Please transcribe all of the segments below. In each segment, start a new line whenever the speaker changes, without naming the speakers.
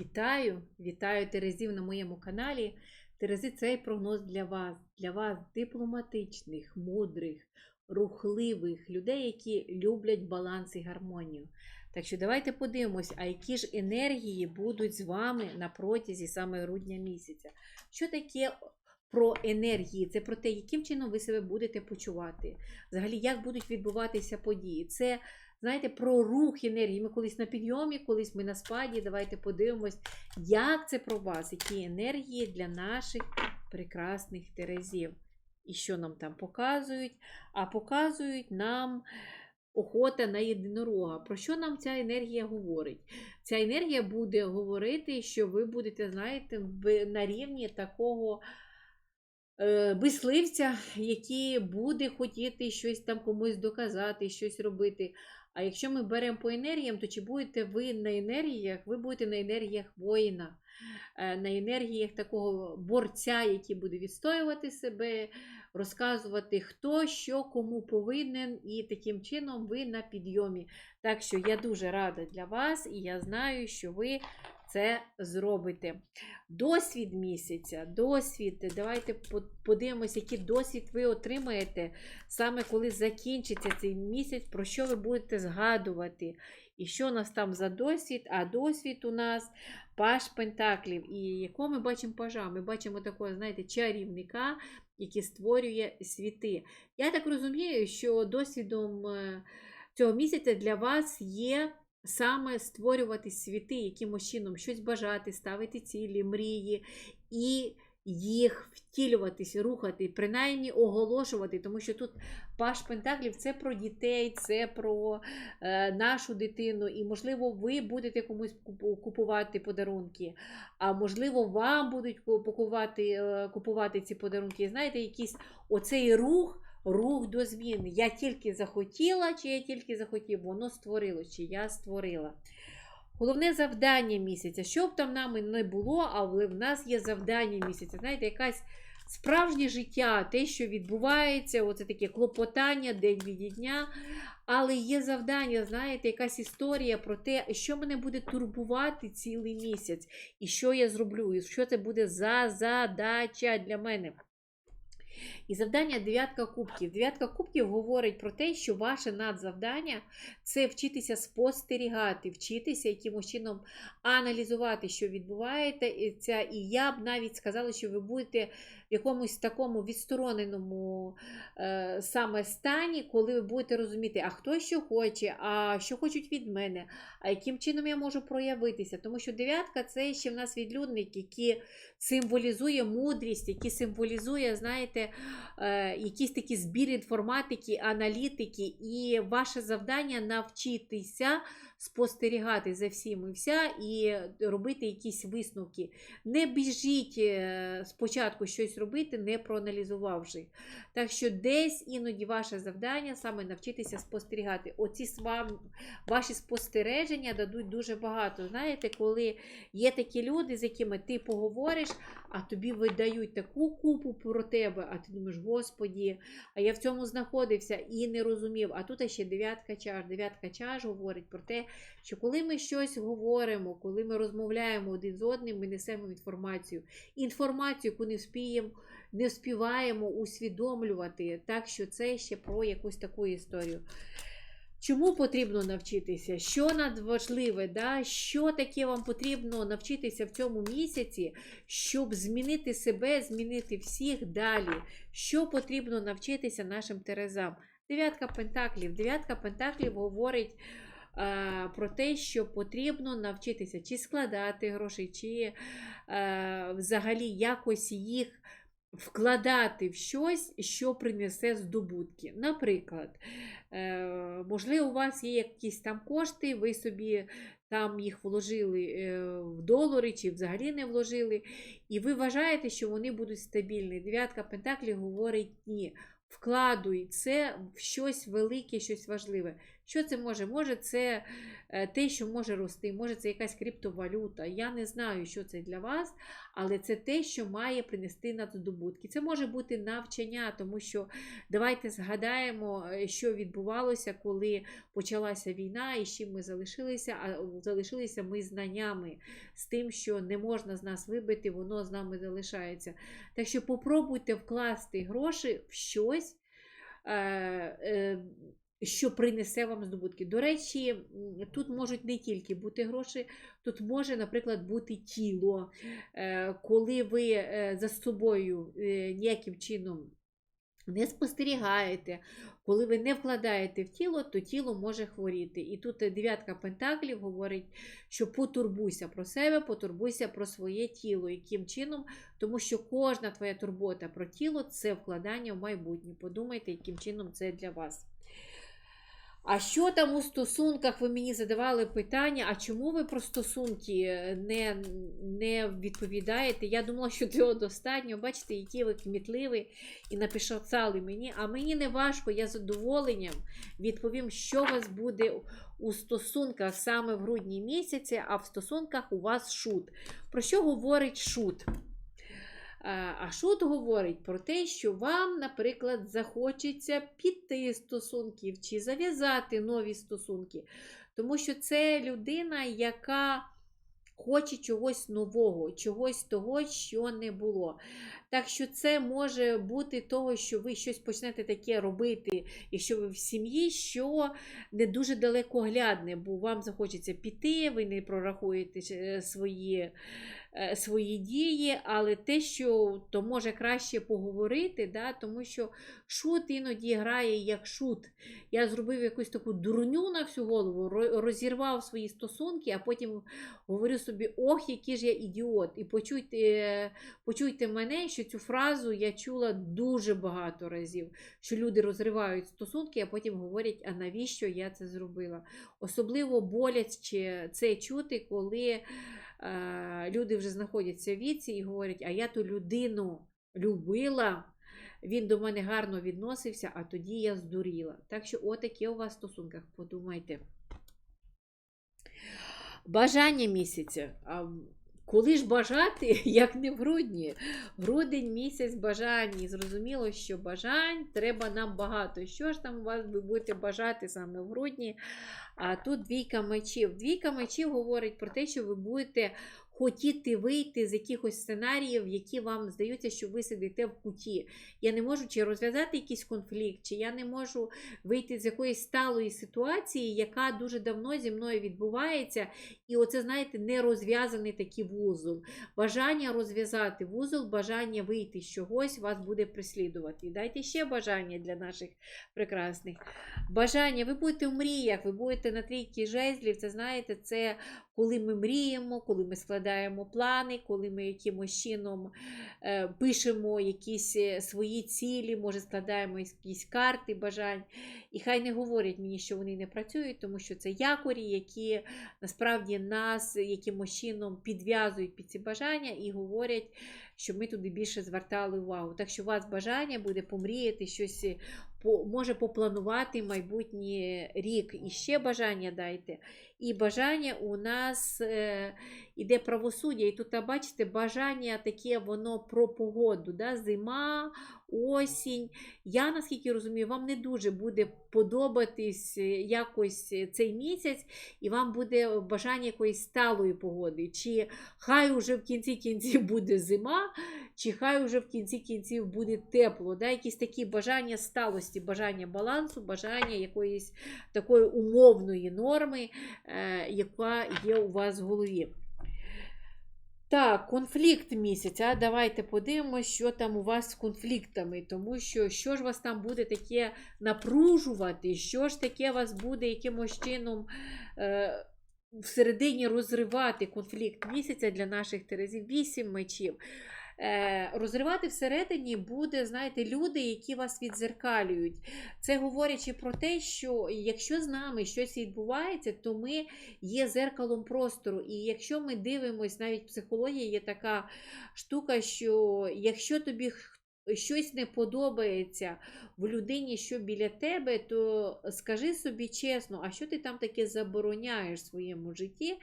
Вітаю! Вітаю Терезів на моєму каналі. Терези, цей прогноз для вас, для вас дипломатичних, мудрих, рухливих людей, які люблять баланс і гармонію. Так що давайте подивимось, а які ж енергії будуть з вами на протязі саме грудня місяця. Що таке про енергії? Це про те, яким чином ви себе будете почувати. Взагалі, як будуть відбуватися події. Це знаєте, про рух енергії. Ми колись на підйомі, колись ми на спаді. Давайте подивимось, як це про вас, які енергії для наших прекрасних терезів. І що нам там показують? А показують нам охота на єдинорога. Про що нам ця енергія говорить? Ця енергія буде говорити, що ви будете, знаєте, на рівні такого мисливця, який буде хотіти щось там комусь доказати, щось робити. А якщо ми беремо по енергіям, то чи будете ви на енергіях? Ви будете на енергіях воїна, е, на енергіях такого борця, який буде відстоювати себе, розказувати, хто що кому повинен, і таким чином ви на підйомі. Так що я дуже рада для вас, і я знаю, що ви це зробите. Досвід місяця, досвід. Давайте подивимося, який досвід ви отримаєте саме коли закінчиться цей місяць, про що ви будете згадувати. І що у нас там за досвід? А досвід у нас паш Пентаклів. І якого ми бачимо пажа? Ми бачимо такого, знаєте, чарівника, який створює світи. Я так розумію, що досвідом е, цього місяця для вас є саме створювати світи, якимось чином щось бажати, ставити цілі, мрії і їх втілюватись, рухати, принаймні оголошувати, тому що тут Паш Пентаклів це про дітей, це про е, нашу дитину, і, можливо, ви будете комусь купувати подарунки, а можливо, вам будуть купувати, е, купувати ці подарунки. І знаєте, якийсь оцей рух. Рух до змін. Я тільки захотіла, чи я тільки захотів, воно створило, чи я створила. Головне завдання місяця. Що б там нами не було, але в нас є завдання місяця. Знаєте, якась справжнє життя, те, що відбувається, оце таке клопотання день від дня. Але є завдання, знаєте, якась історія про те, що мене буде турбувати цілий місяць, і що я зроблю, і що це буде за задача для мене. І завдання дев'ятка кубків. Дев'ятка кубків говорить про те, що ваше надзавдання це вчитися спостерігати, вчитися якимось чином аналізувати, що відбувається. І я б навіть сказала, що ви будете якомусь такому відстороненому е, саме стані, коли ви будете розуміти, а хто що хоче, а що хочуть від мене, а яким чином я можу проявитися. Тому що дев'ятка це ще в нас відлюдник, який символізує мудрість, який символізує, знаєте, е, якісь такі збір інформатики, аналітики, і ваше завдання навчитися спостерігати за всім і вся і робити якісь висновки. Не біжіть е, спочатку щось робити, не проаналізувавши. Так що десь іноді ваше завдання саме навчитися спостерігати. Оці вам, ваші спостереження дадуть дуже багато. Знаєте, коли є такі люди, з якими ти поговориш, а тобі видають таку купу про тебе, а ти думаєш, Господі, а я в цьому знаходився і не розумів. А тут ще дев'ятка чаш. Дев'ятка чаш говорить про те, що коли ми щось говоримо, коли ми розмовляємо один з одним, ми несемо інформацію. Інформацію, яку не вспіємо, не вспіваємо усвідомлювати. Так що це ще про якусь таку історію. Чому потрібно навчитися? Що надважливе, да? що таке вам потрібно навчитися в цьому місяці, щоб змінити себе, змінити всіх далі? Що потрібно навчитися нашим терезам? Дев'ятка пентаклів. Дев'ятка пентаклів говорить про те, що потрібно навчитися чи складати гроші, чи е, взагалі якось їх вкладати в щось, що принесе здобутки. Наприклад, е, можливо, у вас є якісь там кошти, ви собі там їх вложили е, в долари чи взагалі не вложили, і ви вважаєте, що вони будуть стабільні. Дев'ятка Пентаклів говорить ні. Вкладуй це в щось велике, щось важливе. Що це може? Може, це е, те, що може рости, може це якась криптовалюта. Я не знаю, що це для вас, але це те, що має принести надздобутки. Це може бути навчання, тому що давайте згадаємо, е, що відбувалося, коли почалася війна і з чим ми залишилися. А залишилися ми знаннями з тим, що не можна з нас вибити, воно з нами залишається. Так що попробуйте вкласти гроші в щось. Що принесе вам здобутки. До речі, тут можуть не тільки бути гроші, тут може, наприклад, бути тіло, Е, коли ви е, за собою е, ніяким чином не спостерігаєте, коли ви не вкладаєте в тіло, то тіло може хворіти. І тут дев'ятка пентаклів говорить, що потурбуйся про себе, потурбуйся про своє тіло. Яким чином? Тому що кожна твоя турбота про тіло це вкладання в майбутнє. Подумайте, яким чином це для вас. А що там у стосунках? Ви мені задавали питання, а чому ви про стосунки е, не, не відповідаєте? Я думала, що цього достатньо. Бачите, які ви кмітливі і написали мені, а мені не важко, я з задоволенням відповім, що у вас буде у стосунках саме в грудні місяці, а в стосунках у вас шут. Про що говорить шут? А шут говорить про те, що вам, наприклад, захочеться піти стосунків чи зав'язати нові стосунки. Тому що це людина, яка хоче чогось нового, чогось того, що не було. Так що це може бути того, що ви щось почнете таке робити, якщо ви в сім'ї, що не дуже далекоглядне, бо вам захочеться піти, ви не прорахуєте е, свої свої дії, але те, що то може краще поговорити, да, тому що шут іноді грає як шут. Я зробив якусь таку дурню на всю голову, розірвав свої стосунки, а потім говорю собі, ох, який ж я ідіот. І почуйте, е, почуйте мене, що цю фразу я чула дуже багато разів, що люди розривають стосунки, а потім говорять, а навіщо я це зробила. Особливо боляче це чути, коли е, люди вже знаходяться в віці і говорять, а я ту людину любила. Він до мене гарно відносився, а тоді я здуріла. Так що, отакі у вас в стосунках, подумайте. Бажання місяця. Коли ж бажати, як не в грудні? Грудень місяць бажань. І зрозуміло, що бажань треба нам багато. Що ж там у вас ви будете бажати саме в грудні? А тут двійка мечів. Двійка мечів говорить про те, що ви будете хотіти вийти з якихось сценаріїв, які вам здаються, що ви сидите в куті. Я не можу чи розв'язати якийсь конфлікт, чи я не можу вийти з якоїсь сталої ситуації, яка дуже давно зі мною відбувається. І оце, знаєте, не розв'язаний такий вузол. Бажання розв'язати вузол, бажання вийти з чогось вас буде преслідувати. Дайте ще бажання для наших прекрасних. Бажання, ви будете в мріях, ви будете на трійки жезлів. Це знаєте, це коли ми мріємо, коли ми складаємо плани, коли ми якимось чином е, пишемо якісь е, свої цілі, може складаємо якісь карти бажань. І хай не говорять мені, що вони не працюють, тому що це якорі, які насправді нас якимось чином підв'язують під ці бажання і говорять, щоб ми туди більше звертали увагу. Так що у вас бажання буде помріяти щось, е, може попланувати майбутній рік. І ще бажання дайте. І бажання у нас е, іде правосуддя. І тут, бачите, бажання таке, воно про погоду. Да? Зима, осінь. Я, наскільки розумію, вам не дуже буде подобатись е, якось е, цей місяць, і вам буде бажання якоїсь сталої погоди. Чи хай уже в кінці кінців буде зима, чи хай уже в кінці кінців буде тепло. Да? Якісь такі бажання сталості, бажання балансу, бажання якоїсь такої умовної норми, е, яка є у вас в голові. Так, конфлікт місяця. Давайте подивимося, що там у вас з конфліктами, тому що що ж вас там буде таке напружувати, що ж таке вас буде якимось чином е, всередині розривати конфлікт місяця для наших терезів. Вісім мечів. Е, розривати всередині буде, знаєте, люди, які вас відзеркалюють. Це говорячи про те, що якщо з нами щось відбувається, то ми є зеркалом простору. І якщо ми дивимося, навіть в психології є така штука, що якщо тобі щось не подобається в людині, що біля тебе, то скажи собі чесно, а що ти там таке забороняєш в своєму житті?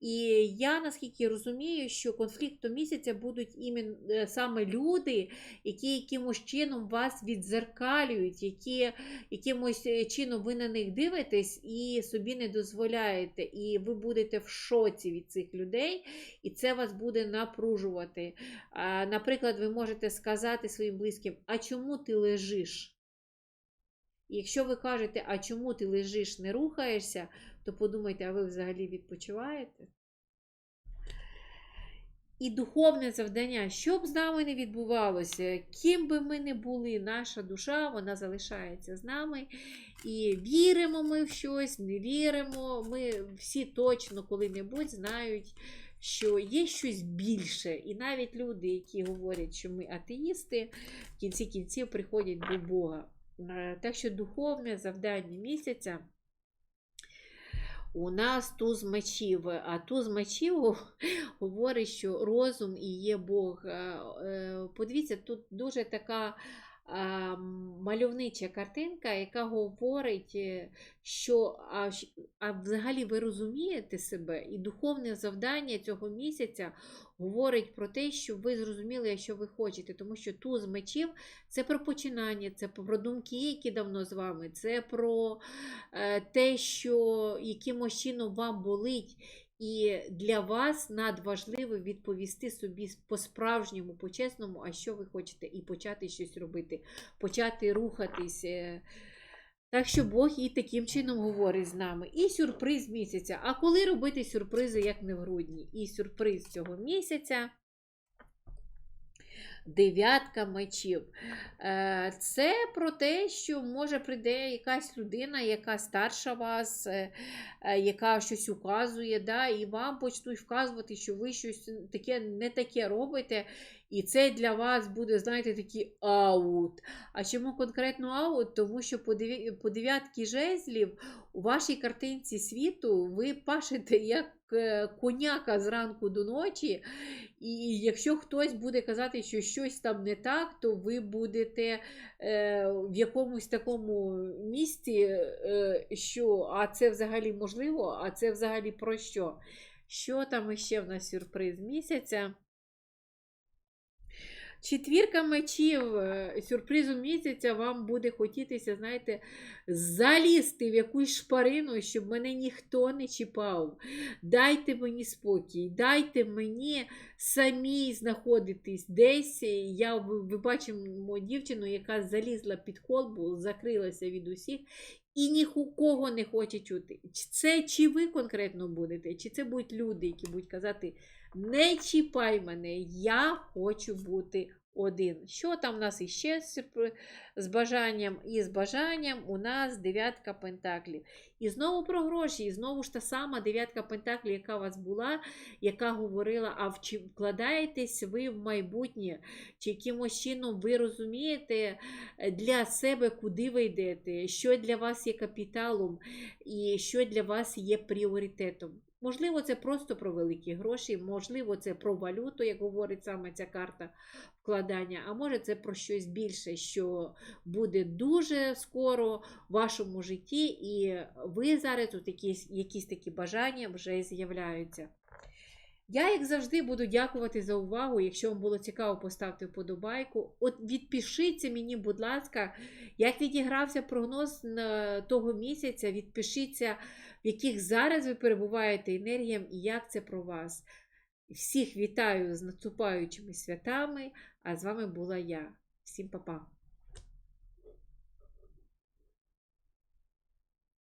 І я наскільки розумію, що конфліктом місяця будуть іменно е, саме люди, які якимось чином вас відзеркалюють, які якимось е, чином ви на них дивитесь і собі не дозволяєте. І ви будете в шоці від цих людей, і це вас буде напружувати. Наприклад, ви можете сказати своїм близьким, а чому ти лежиш? Якщо ви кажете, а чому ти лежиш, не рухаєшся, то подумайте, а ви взагалі відпочиваєте? І духовне завдання, що б з нами не відбувалося, ким би ми не були, наша душа, вона залишається з нами. І віримо ми в щось, не віримо. Ми всі точно коли-небудь знають, що є щось більше. І навіть люди, які говорять, що ми атеїсти, в кінці кінців приходять до Бога. Е, Так що духовне завдання місяця. У нас туз мечів, а туз мечів говорить, що розум і є Бог. Е, е, Подивіться, тут дуже така мальовнича картинка, яка говорить, е, що а, а взагалі ви розумієте себе, і духовне завдання цього місяця говорить про те, що ви зрозуміли, що ви хочете, тому що туз мечів це про починання, це про думки, які давно з вами, це про е, те, що якимось чином вам болить. І для вас надважливо відповісти собі по-справжньому, по-чесному, а що ви хочете, і почати щось робити, почати рухатись. е. Так що Бог і таким чином говорить з нами. І сюрприз місяця. А коли робити сюрпризи, як не в грудні? І сюрприз цього місяця. Дев'ятка мечів. Е, Це про те, що може прийде якась людина, яка старша вас, е, е, яка щось указує, да, і вам почнуть вказувати, що ви щось таке не таке робите. І це для вас буде, знаєте, такий аут. А чому конкретно аут? Тому що по дев'ятки жезлів у вашій картинці світу ви пашете як коняка зранку до ночі. І якщо хтось буде казати, що щось там не так, то ви будете е, в якомусь такому місці, е, що а це взагалі можливо, а це взагалі про що? Що там ще в нас сюрприз місяця? Четвірка мечів, е, сюрпризом місяця вам буде хотітися, знаєте, залізти в якусь шпарину, щоб мене ніхто не чіпав. Дайте мені спокій, дайте мені самій знаходитись десь. Я ви бачимо дівчину, яка залізла під колбу, закрилася від усіх. І ні у кого не хоче чути. Це чи ви конкретно будете, чи це будуть люди, які будуть казати: не чіпай мене, я хочу бути один. Що там у нас іще з бажанням? І з бажанням у нас дев'ятка пентаклів. І знову про гроші, і знову ж та сама дев'ятка пентаклів, яка у вас була, яка говорила, а чи вкладаєтесь ви в майбутнє, чи якимось чином ви розумієте е, для себе, куди ви йдете, що для вас є капіталом, і що для вас є пріоритетом. Можливо, це просто про великі гроші, можливо, це про валюту, як говорить саме ця карта вкладання, а може це про щось більше, що буде дуже скоро в вашому житті, і ви зараз тут якісь, якісь такі бажання вже з'являються. Я, як завжди, буду дякувати за увагу. Якщо вам було цікаво, поставте вподобайку. От відпишіться мені, будь ласка, як відігрався прогноз того місяця. Відпишіться, в яких зараз ви перебуваєте енергіям і як це про вас. Всіх вітаю з наступаючими святами, а з вами була я. Всім па-па!